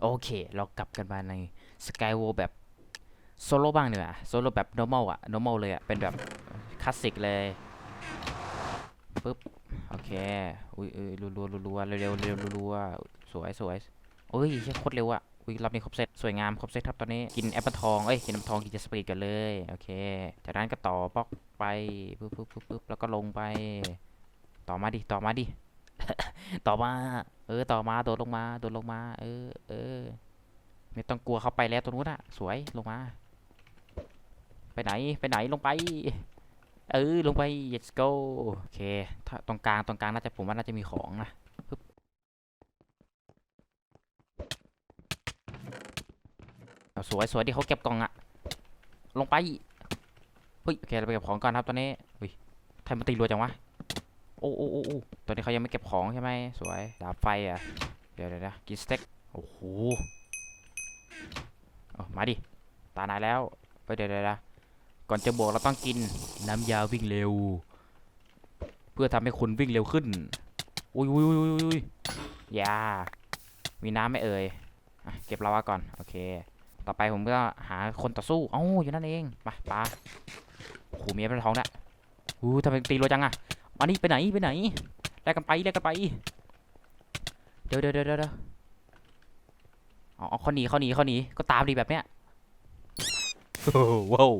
โอเค เรากลับกันมาในสกายโวแบบโซโล่บ้างเนีกว่ยโซโล่แบบ normal อะ normal เลยอะเป็นแบบคลาสสิกเลยปึ๊บโอเค อุ้ยเอ้ยรัวรัวรัวรัวเร็วเร็วรัวสวยสวยเอ้ยเชี่ยโคตรเร็วอะอุ้ยรอบนี้ครบเซตสวยงามครบเซตครับตอนนี้กินแอปเปิลทองเอ้ยกินแอปเปิลทองกินเจสปีดกันเลยโอเคจากนั้นก็ต่อบล็อกไปปึ๊บปึ๊บปึ๊บแล้วก็ลงไป ต่อมาดิต่อมาดิต่อมา ออต่อมาโดดลงมาโดดลงมา เออ เออไม่ต้องกลัวเขาไปแล้วตรงนู้นอะสวยลงมา ไปไหนไปไหนลงไป เออลงไป let's go โอเคถ้าตรงกลางตรงกลางน่าจะผมว่าน่าจะมีของนะเอาสวยสวยที่เขาเก็บกล่องอะลงไปเฮ้ยโอเคเราไปเก็บของก่อนครับตอนนี้เฮ้ยทำไมมันตีรัวจังวะ โอ้โอ้โอ้โอ้ตอนนี้เขายังไม่เก็บของใช่ไหมสวยดาบไฟอะเดี๋ยวเดี๋ยวเดี๋ยวกินสเต็ก โอ้โหเอามาดิ ตานายแล้วไปเดี๋ยวเดี๋ยวเดี๋ยวก่อนจะบวกเราต้องกินน้ำยาวิ่งเร็ว เพื่อทำให้คุณวิ่งเร็วขึ้น อุ้ยอุ้ยอุ้ยอุ้ยอุ้ยยา มีน้ำไหม่เอ่ยอะเก็บลาวาก่อน โอเค ต่อไปผมก็หาคนต่อสู้เอ้าอยู่นั่นเอง มาปลาโอ้โหมีเป็นท้องแล้วอู้ทำไมตีรัวจังอะ มานี่ไปไหนไปไหนแลกกันไปแลกกันไปเดี๋ยวเดี๋ยวเดี๋ยวเดี๋ยวอ๋อเขาหนีเขาหนีเขาหนีก็ตามดีแบบเนี้ยโอ้โหว้าว